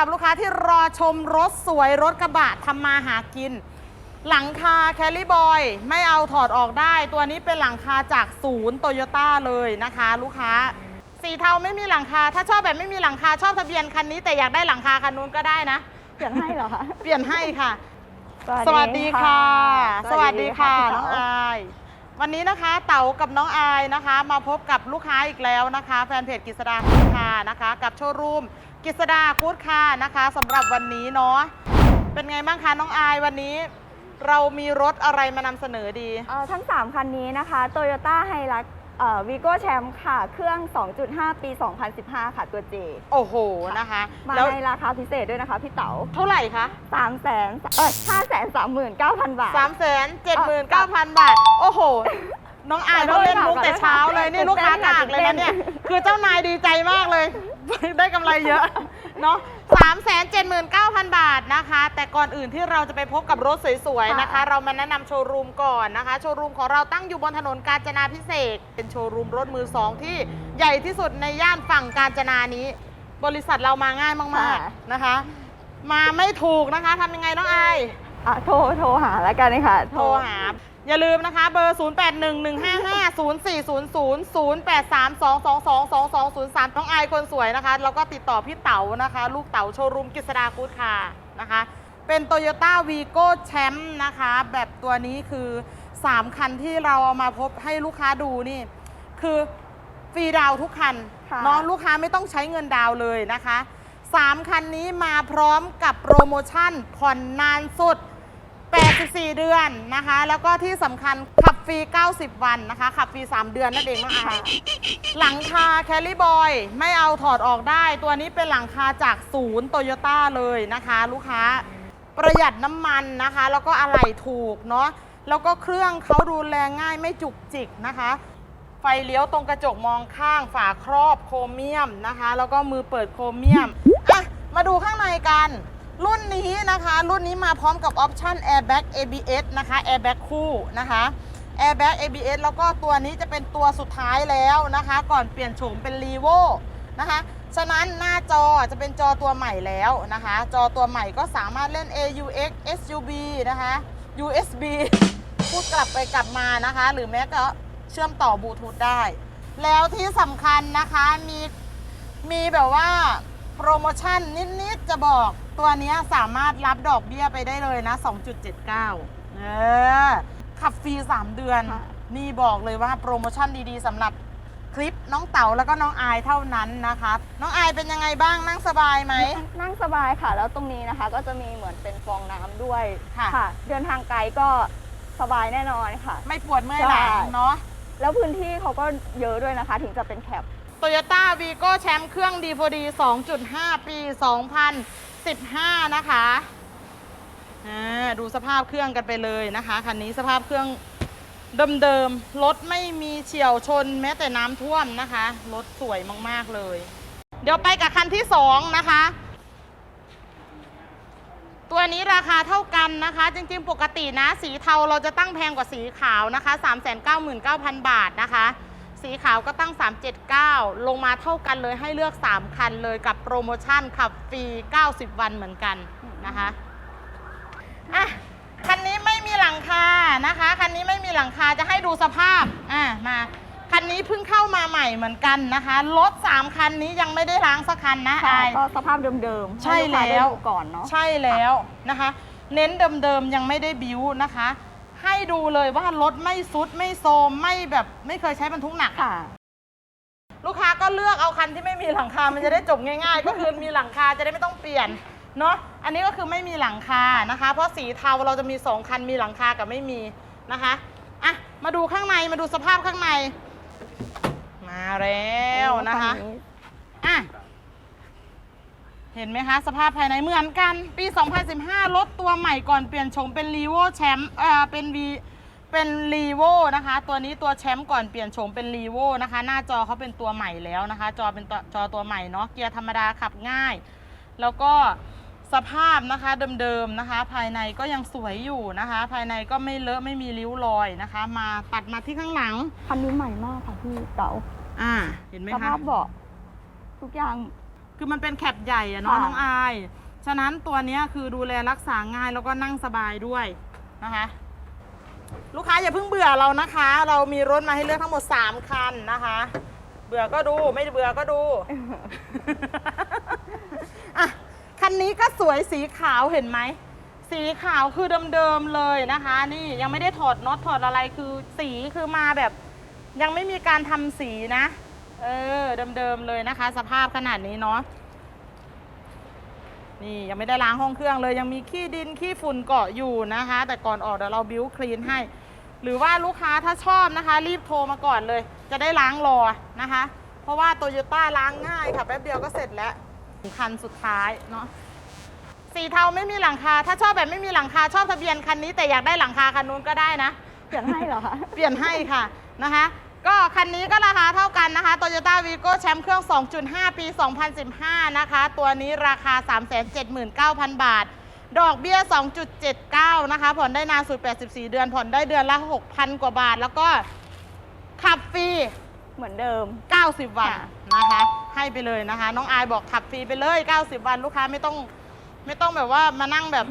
รับลูกค้าที่รอชมรถสวยรถกระบะทำมาหากิน หลังคาแคลิบอยไม่เอาถอดออกได้ ตัวนี้เป็นหลังคาจากศูนย์โตโยต้าเลยนะคะ ลูกค้า สีเทาไม่มีหลังคา ถ้าชอบแบบไม่มีหลังคาชอบทะเบียนคันนี้แต่อยากได้หลังคาคันนู้นก็ได้นะ เปลี่ยนให้เหรอคะเปลี่ยนให้ค่ะ สวัสดีค่ะ สวัสดีค่ะพี่น้องเต๋าอายวันนี้นะคะเต๋ากับน้องอายนะคะ มาพบกับลูกค้าอีกแล้วนะคะ แฟนเพจกิษดาคูดคานะคะ กับโชว์รูม กิษดาคูดคานะคะสำหรับวันนี้เนาะเป็นไงบ้างคะน้องอายวันนี้ เรามีรถอะไรมานำเสนอดี เอ่อทั้ง 3 คันนี้นะคะ Toyota h i l u x วีโก้แชมป์ค่ะ เครื่อง 2.5 ปี 2015 ค่ะ ตัว J โอ้โหนะคะ มาแล้วในราคาพิเศษด้วยนะคะ พี่เต๋าเท่าไหร่คะ3แสนเออ5แสน39,000 บาทสามแสนเจ็ดหมื่นเก้าพันบาท โอ้โห น้องอายต้องเล่นมุกแต่เช้าเลยนี่ลูกค้ากากเลยนะเนี่ยคือเจ้านายดีใจมากเลย ได้กำไรเยอะเนาะสามแสนเจ็ดหมื่นเก้าพันบาทนะคะ แต่ก่อนอื่นที่เราจะไปพบกับรถสวยๆนะคะ เรามาแนะนำโชว์รูมก่อนนะคะ โชว์รูมของเราตั้งอยู่บนถนนกาญจนาพิเศษกเป็นโชว์รูมรถมือสองที่ใหญ่ที่สุดในย่านฝั่งกาญจนานี้ บริษัทเรามาง่ายมากๆนะคะ มาไม่ถูกนะคะทำยังไงน้องอาย อะโทรโทรหาแล้วกันเลยค่ะ โทรหา อย่าลืมนะคะ เบอร์ 0811550400 0832222203ต้องอายคนสวยนะคะ แล้วก็ติดต่อพี่เต๋านะคะ ลูกเต๋าโชว์รูมกิษดาคูดค่ะนะคะ เป็น Toyota v i g o Champ นะคะ แบบตัวนี้คือ 3 คันที่เราเอามาพบให้ลูกค้าดูนี่ คือฟรีดาวน์ทุกคันค่ะเนาะลูกค้าไม่ต้องใช้เงินดาวน์เลยนะคะ 3 คันนี้มาพร้อมกับโปรโมชั่นผ่อนนานสุด 84 เดือนนะคะ แล้วก็ที่สำคัญขับฟรี 90 วันนะคะ ขับฟรี 3 เดือนนั่นเองน้องอายหลังคาแคลิบอยไม่เอาถอดออกได้ ตัวนี้เป็นหลังคาจากศูนย์โตโยต้าเลยนะคะ ลูกค้าประหยัดน้ำมันนะคะ แล้วก็อะไหล่ถูกเนาะแล้วก็เครื่องเขาดูแลง่ายไม่จุกจิกนะคะ ไฟเลี้ยวตรงกระจกมองข้างฝาครอบโครเมียมนะคะ แล้วก็มือเปิดโครเมียมอะมาดูข้างในกัน รุ่นนี้นะคะ รุ่นนี้มาพร้อมกับออปชั่น Airbag ABS นะคะ Airbag คู่นะคะ Airbag ABS แล้วก็ตัวนี้จะเป็นตัวสุดท้ายแล้วนะคะ ก่อนเปลี่ยนโฉมเป็น r e v o นะคะ ฉะนั้นหน้าจอจะเป็นจอตัวใหม่แล้วนะคะ จอตัวใหม่ก็สามารถเล่น AUX SUB นะคะ USB พูดกลับไปกลับมานะคะ หรือแม้ก็เชื่อมต่อบลูทูธได้ แล้วที่สำคัญนะคะมีมีแบบว่าโปรโมชั่นนิด ๆ จะบอก ตัวเนี้ยสามารถรับดอกเบี้ยไปได้เลยนะ 2.79 เออ ขับฟรี 3 เดือนค่ะนี่บอกเลยว่าโปรโมชั่นดีๆสำหรับคลิปน้องเต๋าแล้วก็น้องอายเท่านั้นนะคะน้องอายเป็นยังไงบ้างนั่งสบายไหม นั่งนั่งสบายค่ะ แล้วตรงนี้นะคะ ก็จะมีเหมือนเป็นฟองน้ำด้วยค่ะ เดินทางไกลก็สบายแน่นอนค่ะ ไม่ปวดเมื่อยหลังใช่เนาะแล้วพื้นที่เขาก็เยอะด้วยนะคะ ถึงจะเป็นแคปโตโยต้าวีโก้แชมป์เครื่องดีพอดี2.5 ปี 2015 นะคะอ่าดูสภาพเครื่องกันไปเลยนะคะคันนี้สภาพเครื่องเดิมๆรถไม่มีเฉียวชนแม้แต่น้ำท่วมนะคะรถสวยมากๆเลย เดี๋ยวไปกับคันที่2นะคะ ตัวนี้ราคาเท่ากันนะคะ จริงๆปกตินะ สีเทาเราจะตั้งแพงกว่าสีขาวนะคะ 399,000 บาทนะคะ สีขาวก็ตั้ง 379 ลงมาเท่ากันเลยให้เลือก 3 คันเลยกับโปรโมชั่นขับฟรี 90 วันเหมือนกันนะคะอะคันนี้ไม่มีหลังคานะคะ คันนี้ไม่มีหลังคาจะให้ดูสภาพอะมาคันนี้เพิ่งเข้ามาใหม่เหมือนกันนะคะรถ3คันนี้ยังไม่ได้ล้างสักคันนะค่ะอายก็สภาพเดิมๆใช่ห้กค้าได้แล้วดูก่อนเนาะใช่แล้วนะคะ เน้นเดิมๆยังไม่ได้บิวนะคะ ให้ดูเลยว่ารถไม่ซุดไม่โซมไม่แบบไม่เคยใช้บรรทุกหนักค่ะ ลูกค้าก็เลือกเอาคันที่ไม่มีหลังคา มันจะได้จบง่าย ๆ ก็คือมีหลังคาจะได้ไม่ต้องเปลี่ยนเนาะ อันนี้ก็คือไม่มีหลังคานะคะ เพราะสีเทาเราจะมีสองคันมีหลังคากับไม่มีนะคะอะมาดูข้างในมาดูสภาพข้างใน มาแล้วนะคะอะ เห็นไหมคะ สภาพภายในเหมือนกัน ปี 2015 รถตัวใหม่ก่อนเปลี่ยนโฉมเป็น r e v o แชมป์เอ่อเป็น V เป็น r e v o นะคะ ตัวนี้ตัวแชมป์ก่อนเปลี่ยนโฉมเป็น r e v o นะคะ หน้าจอเขาเป็นตัวใหม่แล้วนะคะ จอเป็นตัวจอตัวใหม่เนาะเกียร์ธรรมดาขับง่าย แล้วก็สภาพนะคะเดิมๆนะคะ ภายในก็ยังสวยอยู่นะคะ ภายในก็ไม่เลอะไม่มีริ้วรอยนะคะ มาตัดมาที่ข้างหลังคันนี้ใหม่มากค่ะพี่เต๋าอ่าเห็นไหมสคะภาพเบาะทุกอย่าง คือมันเป็นแคปใหญ่อะเนาะค่ะ น้องอาย ฉะนั้นตัวเนี้ยคือดูแลรักษาง่ายแล้วก็นั่งสบายด้วยนะคะ ลูกค้าอย่าเพิ่งเบื่อเรานะคะ เรามีรถมาให้เลือกทั้งหมด 3 คันนะคะ เบื่อก็ดูไม่เบื่อก็ดู อะคันนี้ก็สวยสีขาวเห็นไหม สีขาวคือเดิมๆเลยนะคะ นี่ยังไม่ได้ถอดน็อตถอดอะไรคือสีคือมาแบบ ยังไม่มีการทำสีนะ เออ เดิมๆเลยนะคะ สภาพขนาดนี้เนาะนี่ยังไม่ได้ล้างห้องเครื่องเลยยังมีขี้ดินขี้ฝุ่นเกาะอยู่นะคะ แต่ก่อนออกเดี๋ยวเราบิ้วคลีนให้ หรือว่าลูกค้าถ้าชอบนะคะ รีบโทรมาก่อนเลย จะได้ล้างรอนะคะ เพราะว่าโตโยต้าล้างง่ายค่ะ แป๊บเดียวก็เสร็จแล้วคันสุดท้ายเนาะสีเทาไม่มีหลังคา ถ้าชอบแบบไม่มีหลังคาชอบทะเบียนคันนี้แต่อยากได้หลังคาคันนู้นก็ได้นะ เปลี่ยนให้เหรอคะเปลี่ยนให้ค่ะนะคะ ก็คันนี้ก็ราคาเท่ากันนะคะ Toyota Vigo แชมป์เครื่อง 2.5 ปี 2015 นะคะ ตัวนี้ราคา 379,000 บาท ดอกเบี้ย 2.79 นะคะ ผ่อนได้นานสุด 84 เดือน ผ่อนได้เดือนละ 6,000 กว่าบาท แล้วก็ขับฟรี เหมือนเดิม 90 วันนะคะ ให้ไปเลยนะคะ น้องอายบอกขับฟรีไปเลย 90 วัน ลูกค้าไม่ต้องไม่ต้องแบบว่ามานั่งแบบ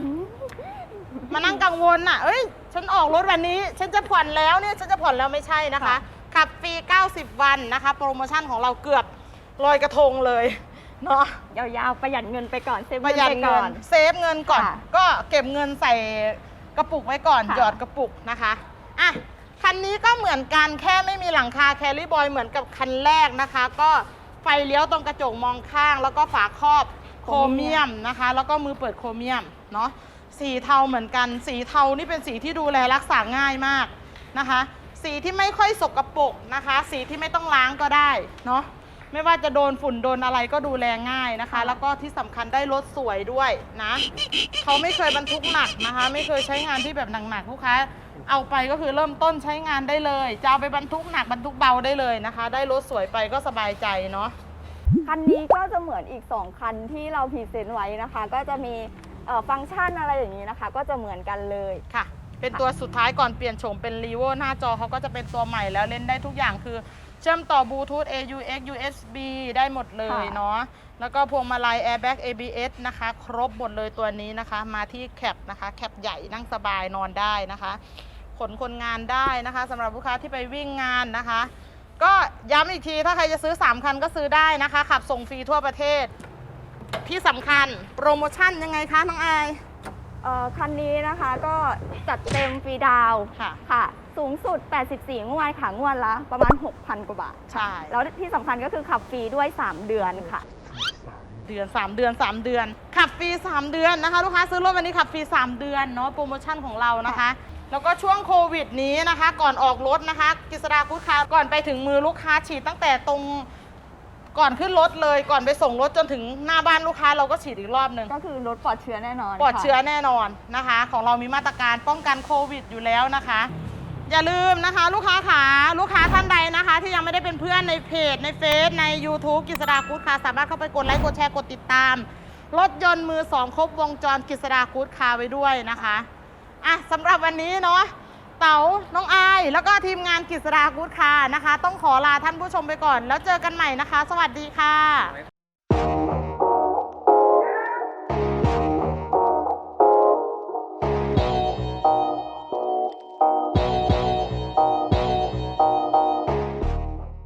มานั่งกังวลน่ะ เอ้ย ฉันออกรถวันนี้ ฉันจะผ่อนแล้วเนี่ย ฉันจะผ่อนแล้วไม่ใช่นะคะคะ ขับฟรี 90 วันนะคะ โปรโมชั่นของเราเกือบลอยกระทงเลยเนาะยาวๆ ประหยัดเงินไปก่อนเซฟปเงิระนหยัดไปเงิก่อนนเซฟเงินก่อน ค่ะก็เก็บเงินใส่กระปุกไว้ก่อน ค่ะ หยอดกระปุกนะคะอะคันนี้ก็เหมือนกันแค่ไม่มีหลังคาแครี่บอยเหมือนกับคันแรกนะคะ ก็ไฟเลี้ยวตรงกระจกมองข้าง แล้วก็ฝาครอบโครเมียมนะคะ แล้วก็มือเปิดโครเมียมเนาะสีเทาเหมือนกัน สีเทานี่เป็นสีที่ดูแลรักษาง่ายมากนะคะ สีที่ไม่ค่อยสกรปรกนะคะ สีที่ไม่ต้องล้างก็ได้เนาะไม่ว่าจะโดนฝุ่นโดนอะไรก็ดูแลง่ายนะคะ แล้วก็ที่สำคัญได้รถสวยด้วยนะเขาไม่เคยบรรทุกหนักนะคะ ไม่เคยใช้งานที่แบบหนักๆลูกค้าเอาไปก็คือเริ่มต้นใช้งานได้เลย จะเอาไปบรรทุกหนักบรรทุกเบาได้เลยนะคะ ได้รถสวยไปก็สบายใจเนาะคันนี้ก็จะเหมือนอีก 2 คันที่เราพรีเซนต์ไว้นะคะ ก็จะมีเอ่อฟังก์ชันอะไรอย่างนี้นะคะ ก็จะเหมือนกันเลยค่ะ เป็นตัวสุดท้ายก่อนเปลี่ยนโฉมเป็น r ีโวหน้าจอเขาก็จะเป็นตัวใหม่แล้วเล่นได้ทุกอย่างคือ เชื่อมต่อบลูทูธ AUX USB ได้หมดเลยค่ะเนาะแล้วก็พวงมาลัย Airbag ABS นะคะ ครบหมดเลยตัวนี้นะคะ มาที่แคปนะคะ แคปใหญ่นั่งสบายนอนได้นะคะขนคนงานได้นะคะสำหรับลูกค้าที่ไปวิ่งงานนะคะ ก็ย้ำอีกทีถ้าใครจะซื้อ 3 คันก็ซื้อได้นะคะ ขับส่งฟรีทั่วประเทศ ที่สำคัญโปรโมชั่นยังไงคะน้องอาย เอ่อคันนี้นะคะก็จัดเต็มฟรีดาวน์ค่ะ ค่ะ สูงสุด 84 งวดค่ะ งวดละประมาณ 6,000 กว่าบาท ใช่ แล้วที่สำคัญก็คือขับฟรีด้วย 3 เดือนค่ะ เดือน 3 เดือน 3 เดือน ขับฟรี 3 เดือนนะคะ ลูกค้าซื้อรถวันนี้ขับฟรี 3 เดือนเนาะโปรโมชั่นของเรานะคะ แล้วก็ช่วงโควิดนี้นะคะ ก่อนออกรถนะคะ กิษดากูดคาร์ก่อนไปถึงมือลูกค้าฉีดตั้งแต่ตรง ก่อนขึ้นรถเลยก่อนไปส่งรถจนถึงหน้าบ้านลูกค้าเราก็ฉีดอีกรอบหนึ่งก็คือลดปลอดเชื้อแน่นอนปลอดค่ะเชื้อแน่นอนนะคะ ของเรามีมาตรการป้องกันโควิดอยู่แล้วนะคะ อย่าลืมนะคะ ลูกค้าขาลูกค้าท่านใดนะคะ ที่ยังไม่ได้เป็นเพื่อนในเพจในเฟซใน YouTube กิษดากูดคาร์สามารถเข้าไปกดไลค์กดแชร์กดติดตาม รถยนต์มือสองครบวงจรกิษดากูดคาร์ไว้ด้วยนะคะอะสำหรับวันนี้เนาะ เต๋าน้องอาย แล้วก็ทีมงานกิษรากูดคาร์นะคะ ต้องขอลาท่านผู้ชมไปก่อน แล้วเจอกันใหม่นะคะ สวัสดีค่ะ